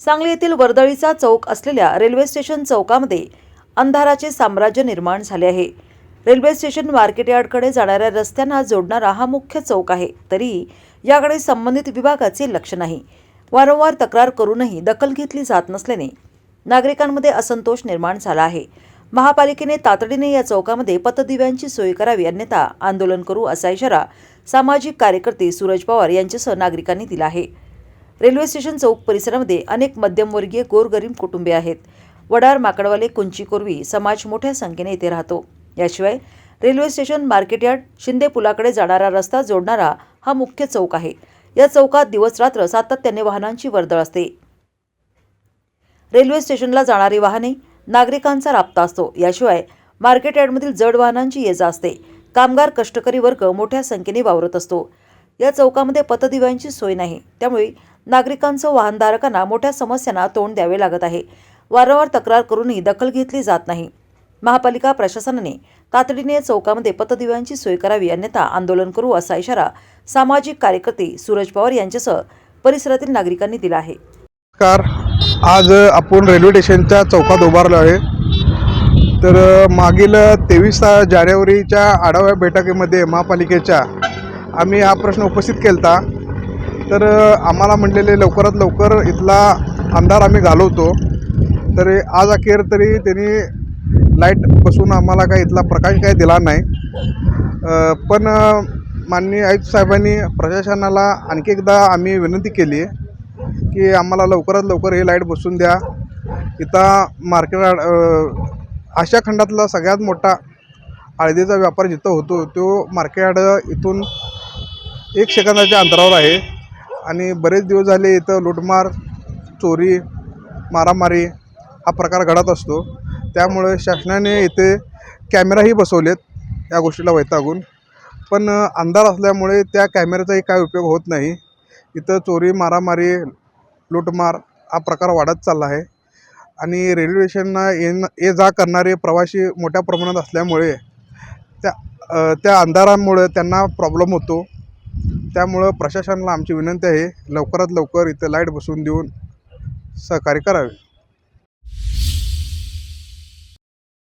सांगली येथील वर्दळीचा चौक असलेल्या railway station चौकामध्ये अंधाराचे साम्राज्य निर्माण झाले आहे. रेल्वे स्टेशन मार्केट यार्डकडे जाणाऱ्या रस्त्यांना जोडणारा हा मुख्य चौक आहे. तरी याकडे संबंधित विभागाचे लक्ष नाही. वारंवार तक्रार करूनही दखल घेतली जात नसल्याने नागरिकांमध्ये असंतोष निर्माण झाला आहे. महापालिकेने तातडीने या चौकामध्ये पतदिव्यांची सोय करावी अन्यथा आंदोलन करू असा इशारा सामाजिक कार्यकर्ते सूरज पवार यांच्यासह नागरिकांनी दिला आहे. रेल्वे स्टेशन चौक परिसरामध्ये अनेक मध्यमवर्गीय गोरगरीब कुटुंबे आहेत. वडार माकडवाले कुंची कोरवी समाज मोठ्या संख्येने येथे राहतो. याशिवाय railway station market yard Shinde पुलाकडे जाणारा रस्ता जोडणारा हा मुख्य चौक आहे. या चौकात दिवसरात्र सातत्याने वाहनांची वर्दळ असते. रेल्वे स्टेशनला जाणारी वाहने नागरिकांचा राबता असतो. याशिवाय मार्केट यार्डमधील जड वाहनांची ये जा असते. कामगार कष्टकरी वर्ग मोठ्या संख्येने वावरत असतो. या चौकामध्ये पतदिव्यांची सोय नाही. त्यामुळे नागरिकांचं वाहनधारकांना मोठ्या समस्यांना तोंड द्यावे लागत आहे. वारंवार तक्रार करूनही दखल घेतली जात नाही. महापालिका प्रशासनाने तातडीने चौकामध्ये पतदिव्यांची सोय करावी अन्यथा आंदोलन करू असा इशारा सामाजिक कार्यकर्ते सूरज पवार यांच्यासह परिसरातील नागरिकांनी दिला आहे. नमस्कार. आज आपण रेल्वे स्टेशनच्या चौकात उभारलो आहे. तर मागील तेवीस जानेवारीच्या आढाव्या बैठकीमध्ये महापालिकेच्या आम्ही हा प्रश्न उपस्थित केला तर आम्हाला म्हणलेले लवकरात लवकर इथला अंधार आम्ही घालवतो. तर आज अखेर तरी त्यांनी लाइट बसून आम्हाला काही इथला प्रकाश काही दिला नाही. पण माननीय आयुक्त साहेबांनी प्रशासनाला आणखी एकदा आम्ही विनंती केली की आम्हाला लवकरात लवकर हे लाइट बसून द्या. इथं मार्केट अ, आशिया खंडातला सगळ्यात मोठा हळदीचा व्यापार जिथं होतो तो मार्केट इथून एक सेकंदाच्या अंतरावर आहे. आणि बरेच दिवस झाले इथं लूटमार चोरी मारामारी हा प्रकार घडत असतो. त्यामुळे शासनाने इथे कॅमेराही बसवलेत या गोष्टीला वैतागून. पण अंधार असल्यामुळे त्या कॅमेऱ्याचाही काय उपयोग होत नाही. इथं चोरी मारामारी लूटमार हा प्रकार वाढत चालला आहे. आणि रेल्वे स्टेशनला ये जा करणारे प्रवासी मोठ्या प्रमाणात असल्यामुळे त्या त्या अंधारामुळे त्यांना प्रॉब्लेम होतो. त्यामुळं प्रशासनाला आमची विनंती आहे लवकरात लवकर इथं लाइट बसवून देऊन सहकार्य करावे.